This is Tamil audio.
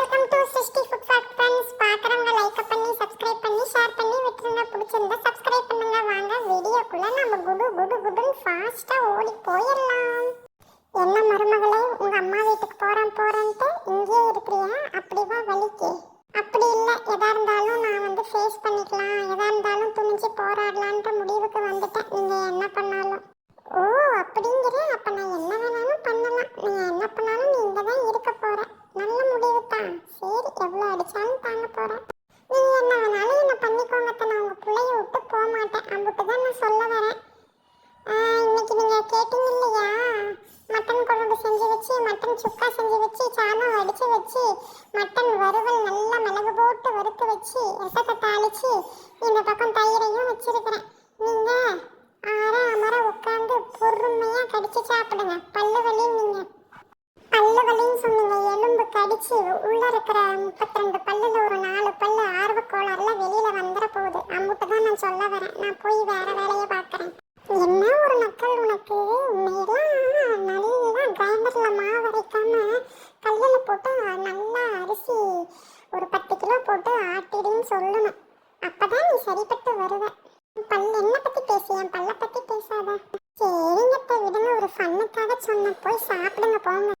வெல்கம் டு சிஸ்டி ஃபுட் ஃபேக்ட் ஃப்ரெண்ட்ஸ் பார்க்குறவங்க லைக் பண்ணி சப்ஸ்கிரைப் பண்ணி ஷேர் பண்ணி விட்டுருங்க பிடிச்சிருந்தா சப்ஸ்கிரைப் பண்ணுங்க. வாங்க வீடியோக்குள்ள நம்ம குடு குடு குடுன்னு ஃபாஸ்ட்டாக ஓடி போயிடலாம். என்ன மருமகளே உங்கள் அம்மா வீட்டுக்கு போகிறேன் போகிறேன்ட்டு இங்கேயே இருக்கிறியா? அப்படி வா வலிக்கு. அப்படி இல்லை. எதாக இருந்தாலும் நான் வந்து ஃபேஸ் பண்ணிக்கலாம். எதாக இருந்தாலும் துணிஞ்சு போராடலான்ற முடிவுக்கு வந்துட்டேன். நீங்கள் என்ன பண்ணாலும். மாட்டேன். அம்பிட்டு தான் நான் சொல்ல வரேன். இன்னைக்கு நீங்கள் கேட்டீங்க இல்லையா? மட்டன் குழம்பு செஞ்சு வச்சு மட்டன் சுக்கா செஞ்சு வச்சு சாதம் வடித்து வச்சு மட்டன் வறுவல் நல்லா மிளகு போட்டு வறுத்து வச்சு ரசத்தை தாளித்து இந்த பக்கம் தயிரையும் வச்சுருக்கிறேன். நீங்கள் ஆற அமர உட்காந்து பொறுமையாக கடிச்சு சாப்பிடுங்க. பல்லு வலி நீங்க. பல்லு வலின்னு சொன்னீங்க. எலும்பு கடிச்சு உள்ள இருக்கிற முப்பத்தி ரெண்டு ஒரு நாலு பல்லு சொல்ல வரேன் நான் போய் வேற வேலையை பார்க்குறேன். என்ன ஒரு நக்கல் உனக்கு? உன்னையெல்லாம் நல்லா கிரைண்டர்ல மாவு அரைக்காம கல்லில் போட்டு நல்லா அரிசி ஒரு பத்து கிலோ போட்டு ஆட்டிடுன்னு சொல்லணும். அப்பதான் நீ சரிப்பட்டு வருவ. பல் என்ன பத்தி பேசு என் பல்ல பத்தி பேசாத. சரிங்கத்த விடுங்க ஒரு ஃபன்னுக்காக சொன்ன போய் சாப்பிடுங்க போங்க.